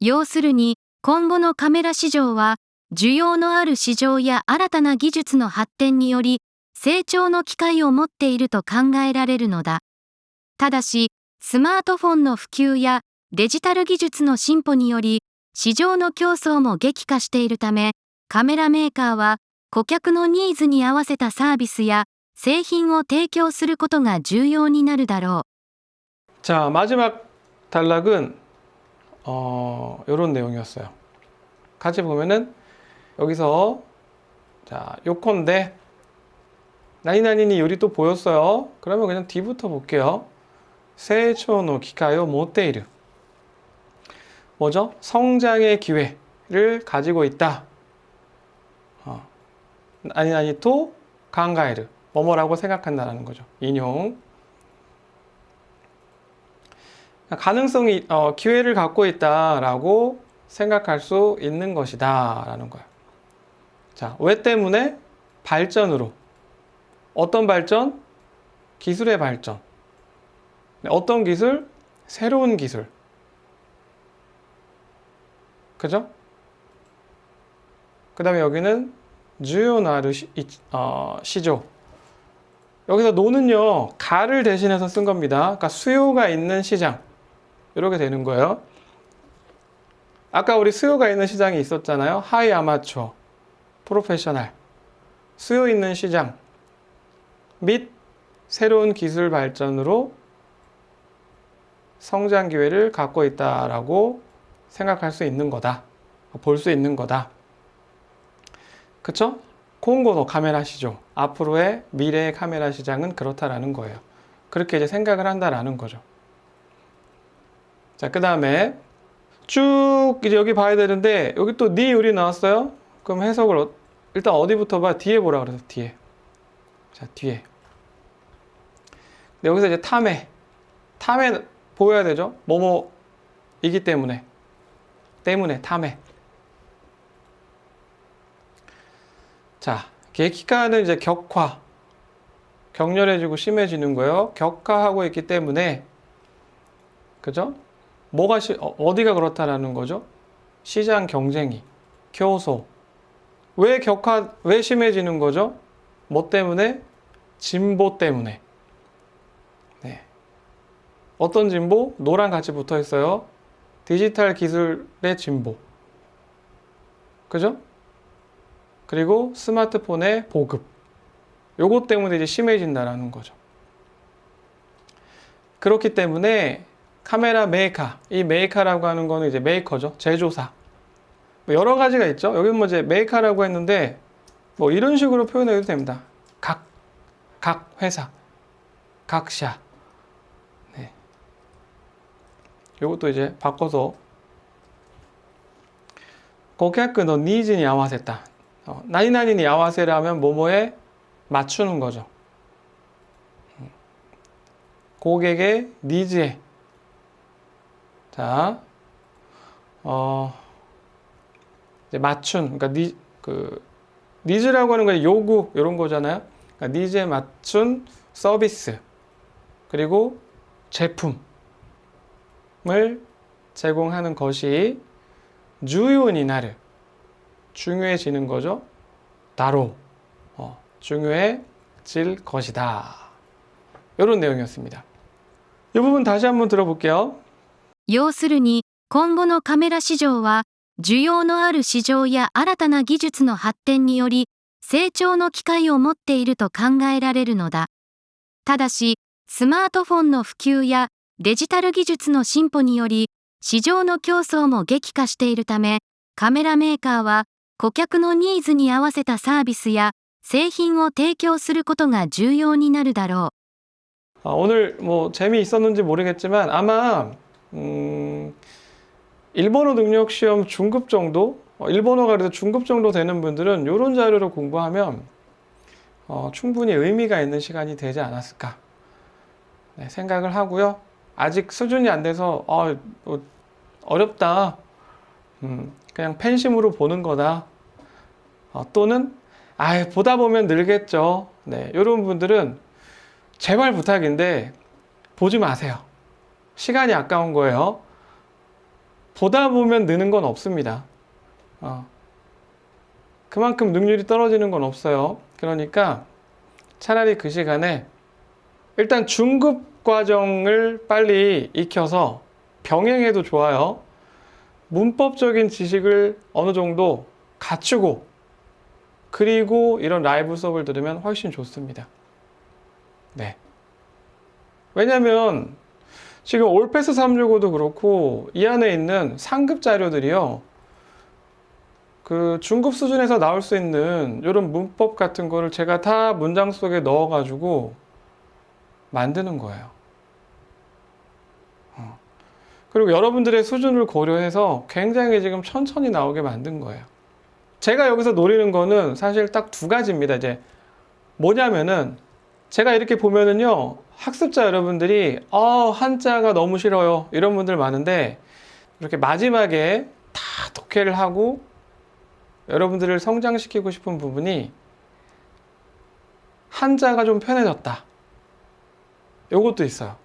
要するに、今後のカメラ市場は、需要のある市場や新たな技術の発展により、成長の機会を持っていると考えられるのだ。ただし、スマートフォンの普及やデジタル技術の進歩により、市場の競争も激化しているため、カメラメーカーは顧客のニーズに合わせたサービスや製品を提供することが重要になるだろう。 자, 마지막 단락은 어, 이런 내용이었어요. 같이 보면은 여기서 자, 요건데 나이나니니 요리 또 보였어요. 그러면 그냥 뒤부터 볼게요. 세초노 기카요 모테이르 뭐죠? 성장의 기회를 가지고 있다. 어. 나니나니 또 강가에르 뭐뭐라고 생각한다라는 거죠. 인용 가능성이 어, 기회를 갖고 있다라고 생각할 수 있는 것이다라는 거예요. 자, 왜 때문에 발전으로 어떤 발전? 기술의 발전. 네, 어떤 기술? 새로운 기술. 그죠? 그 다음에 여기는 주요나르 어, 시조. 여기서 노는요, 가를 대신해서 쓴 겁니다. 그러니까 수요가 있는 시장. 이렇게 되는 거예요. 아까 우리 수요가 있는 시장이 있었잖아요. 하이 아마추어, 프로페셔널. 수요 있는 시장 및 새로운 기술 발전으로 성장 기회를 갖고 있다라고 생각할 수 있는 거다. 볼 수 있는 거다. 그쵸? 콩고노 카메라 시죠. 앞으로의 미래의 카메라 시장은 그렇다라는 거예요. 그렇게 이제 생각을 한다라는 거죠. 자, 그 다음에 쭉 이제 여기 봐야 되는데 여기 또니 요리 나왔어요? 그럼 해석을 어- 일단 어디부터 봐? 뒤에 보라 그래서 뒤에. 자, 뒤에. 근데 여기서 이제 탐에 탐에 보여야 되죠? 뭐뭐이기 때문에 때문에 탐에. 자, 계기가는 이제 격화 격렬해지고 심해지는 거예요. 격화하고 있기 때문에 그죠? 뭐가 시, 어, 어디가 그렇다라는 거죠? 시장 경쟁이, 교소. 왜 격화, 왜 심해지는 거죠? 뭐 때문에? 진보 때문에. 네. 어떤 진보? 노랑 같이 붙어 있어요. 디지털 기술의 진보. 그죠? 그리고 스마트폰의 보급. 요것 때문에 이제 심해진다라는 거죠. 그렇기 때문에 카메라 메이커, 이 메이커라고 하는 거는 이제 메이커죠. 제조사. 뭐 여러 가지가 있죠. 여기 뭐 이제 메이커라고 했는데 뭐 이런 식으로 표현해도 됩니다. 각, 각 회사, 각샤. 네. 요것도 이제 바꿔서 고객의 니즈니 야와세다. 어, 나니나니니 야와세라면 뭐뭐에 맞추는 거죠. 음. 고객의 니즈에 자, 어, 이제 맞춘, 그러니까 니, 그, 니즈라고 하는 건 요구, 이런 거잖아요. 그러니까 니즈에 맞춘 서비스, 그리고 제품을 제공하는 것이 주요니 나를 중요해지는 거죠. 다로, 어, 중요해질 것이다. 이런 내용이었습니다. 이 부분 다시 한번 들어볼게요. 要するに、今後のカメラ市場は、需要のある市場や新たな技術の発展により、成長の機会を持っていると考えられるのだ。ただし、スマートフォンの普及やデジタル技術の進歩により、市場の競争も激化しているため、カメラメーカーは、顧客のニーズに合わせたサービスや製品を提供することが重要になるだろう。 아, 오늘 뭐 재미있었는지 모르겠지만 아마 음, 일본어 능력 시험 중급 정도, 어, 일본어가 그래도 중급 정도 되는 분들은 이런 자료를 공부하면 어, 충분히 의미가 있는 시간이 되지 않았을까 네, 생각을 하고요. 아직 수준이 안 돼서 어, 뭐 어렵다, 음, 그냥 팬심으로 보는 거다, 어, 또는 아 보다 보면 늘겠죠. 네, 이런 분들은 제발 부탁인데 보지 마세요. 시간이 아까운 거예요. 보다 보면 느는 건 없습니다. 어. 그만큼 능률이 떨어지는 건 없어요. 그러니까 차라리 그 시간에 일단 중급 과정을 빨리 익혀서 병행해도 좋아요. 문법적인 지식을 어느 정도 갖추고 그리고 이런 라이브 수업을 들으면 훨씬 좋습니다. 네. 왜냐면 지금 올패스 365도 그렇고 이 안에 있는 상급 자료들이요. 그 중급 수준에서 나올 수 있는 이런 문법 같은 거를 제가 다 문장 속에 넣어가지고 만드는 거예요. 어. 그리고 여러분들의 수준을 고려해서 굉장히 지금 천천히 나오게 만든 거예요. 제가 여기서 노리는 거는 사실 딱 두 가지입니다. 이제 뭐냐면은 제가 이렇게 보면은요 학습자 여러분들이 어 한자가 너무 싫어요 이런 분들 많은데 이렇게 마지막에 다 독해를 하고 여러분들을 성장시키고 싶은 부분이 한자가 좀 편해졌다. 요것도 있어요.